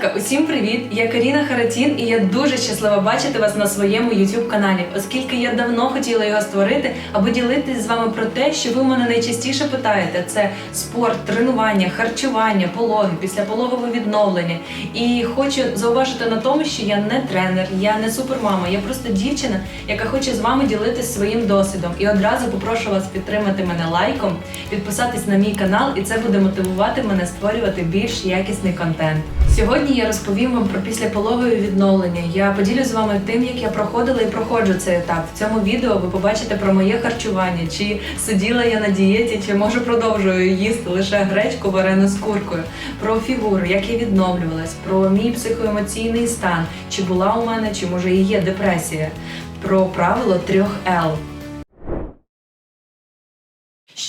go Усім привіт! Я Каріна Харатін, і я дуже щаслива бачити вас на своєму youtube каналі, оскільки я давно хотіла його створити, аби ділитись з вами про те, що ви мене найчастіше питаєте: це спорт, тренування, харчування, пологи, післяпологове відновлення. І хочу зауважити на тому, що я не тренер, я не супермама, я просто дівчина, яка хоче з вами ділитись своїм досвідом. І одразу попрошу вас підтримати мене лайком, підписатись на мій канал, і це буде мотивувати мене створювати більш якісний контент. Сьогодні я розповім вам про післяпологове відновлення. Я поділюсь з вами тим, як я проходила і проходжу цей етап. В цьому відео ви побачите про моє харчування, чи сиділа я на дієті, чи може продовжую їсти лише гречку варену з куркою, про фігуру, як я відновлювалась, про мій психоемоційний стан, чи була у мене, чи може і є депресія, про правило трьох Л.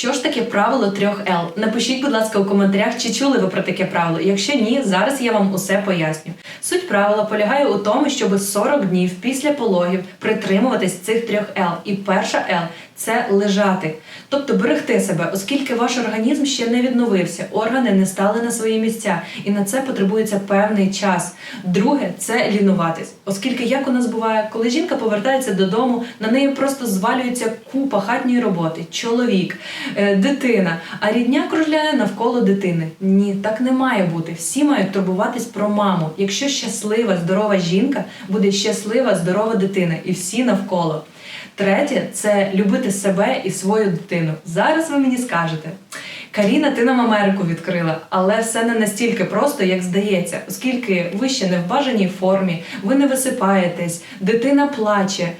Що ж таке правило трьох Л? Напишіть, будь ласка, у коментарях, чи чули ви про таке правило. Якщо ні, зараз я вам усе поясню. Суть правила полягає у тому, щоб 40 днів після пологів притримуватись цих трьох Л. І перша Л це лежати, тобто берегти себе, оскільки ваш організм ще не відновився, органи не стали на свої місця, і на це потребується певний час. Друге це лінуватись, оскільки як у нас буває, коли жінка повертається додому, на неї просто звалюється купа хатньої роботи, чоловік, е, дитина, а рідня кружляє навколо дитини. Ні, так не має бути. Всі мають турбуватись про маму. Якщо щаслива, здорова жінка, буде щаслива, здорова дитина, і всі навколо. Третє це любити себе і свою дитину. Зараз ви мені скажете. Каріна, ти нам Америку відкрила, але все не настільки просто, як здається, оскільки ви ще не в бажаній формі, ви не висипаєтесь, дитина плаче.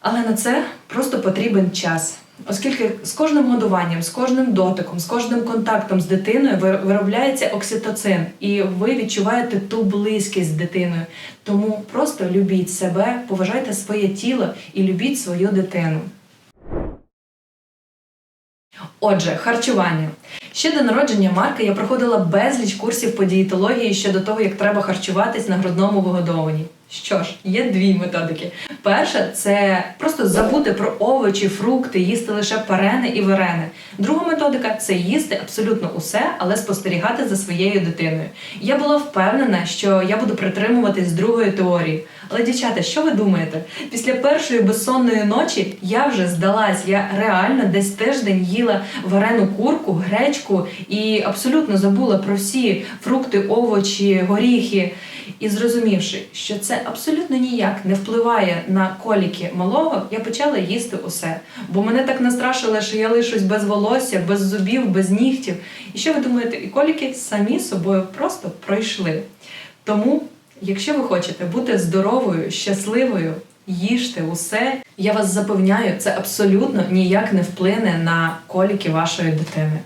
Але на це просто потрібен час. Оскільки з кожним годуванням, з кожним дотиком, з кожним контактом з дитиною виробляється окситоцин, і ви відчуваєте ту близькість з дитиною. Тому просто любіть себе, поважайте своє тіло і любіть свою дитину. Отже, харчування. Ще до народження Марка я проходила безліч курсів по дієтології щодо того, як треба харчуватись на грудному вигодовуванні. Що ж, є дві методики. Перша це просто забути про овочі, фрукти, їсти лише парене і варене. Друга методика це їсти абсолютно усе, але спостерігати за своєю дитиною. Я була впевнена, що я буду притримуватись другої теорії. Але, дівчата, що ви думаєте? Після першої безсонної ночі я вже здалась. Я реально десь тиждень їла варену курку, гречку і абсолютно забула про всі фрукти, овочі, горіхи. І зрозумівши, що це абсолютно ніяк не впливає на коліки малого, я почала їсти усе. Бо мене так настрашило, що я лишусь без волосся, без зубів, без нігтів. І що ви думаєте, і коліки самі собою просто пройшли. Тому, якщо ви хочете бути здоровою, щасливою, їжте усе, я вас запевняю, це абсолютно ніяк не вплине на коліки вашої дитини.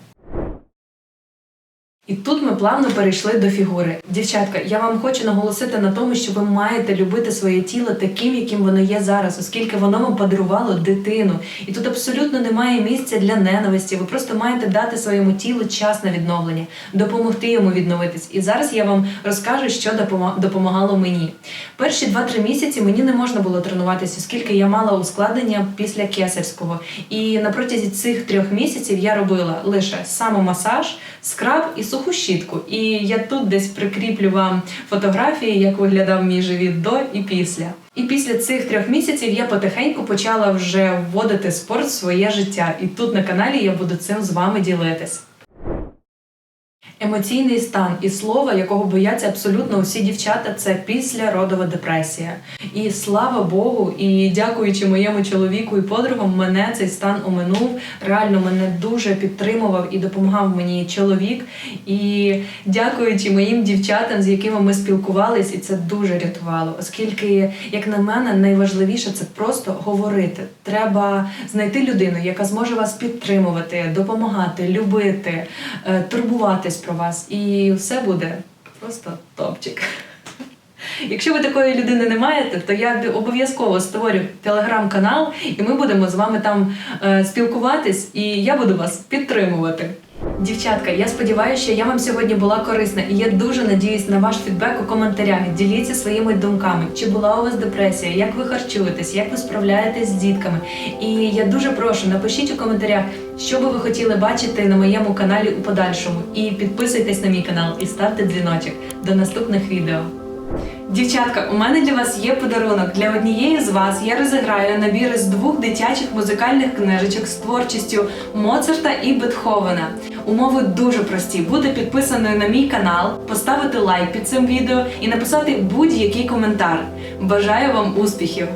І тут ми плавно перейшли до фігури. Дівчатка, я вам хочу наголосити на тому, що ви маєте любити своє тіло таким, яким воно є зараз, оскільки воно вам подарувало дитину. І тут абсолютно немає місця для ненависті. Ви просто маєте дати своєму тілу час на відновлення, допомогти йому відновитись. І зараз я вам розкажу, що допомагало мені. Перші 2-3 місяці мені не можна було тренуватися, оскільки я мала ускладнення після кесарського. І на протязі цих трьох місяців я робила лише самомасаж, скраб і суху щітку. І я тут десь прикріплю вам фотографії, як виглядав мій живіт до і після. І після цих трьох місяців я потихеньку почала вже вводити спорт в своє життя. І тут на каналі я буду цим з вами ділитись. Емоційний стан і слово, якого бояться абсолютно усі дівчата, це післяродова депресія. І слава Богу, і дякуючи моєму чоловіку і подругам, мене цей стан оминув. Реально мене дуже підтримував і допомагав мені чоловік. І дякуючи моїм дівчатам, з якими ми спілкувались, і це дуже рятувало, оскільки, як на мене, найважливіше це просто говорити. Треба знайти людину, яка зможе вас підтримувати, допомагати, любити, е, турбуватись про вас, і все буде просто топчик. Якщо ви такої людини не маєте, то я обов'язково створю телеграм-канал, і ми будемо з вами там е, спілкуватись, і я буду вас підтримувати. Дівчатка, я сподіваюся, що я вам сьогодні була корисна, і я дуже надіюсь на ваш фідбек у коментарях. Діліться своїми думками, чи була у вас депресія, як ви харчуєтесь, як ви справляєтесь з дітками. І я дуже прошу, напишіть у коментарях, що би ви хотіли бачити на моєму каналі у подальшому. І підписуйтесь на мій канал і ставте дзвіночок. До наступних відео. Дівчатка, у мене для вас є подарунок. Для однієї з вас я розіграю набір з двох дитячих музикальних книжечок з творчістю Моцарта і Бетховена. Умови дуже прості. Бути підписаною на мій канал, поставити лайк під цим відео і написати будь-який коментар. Бажаю вам успіхів!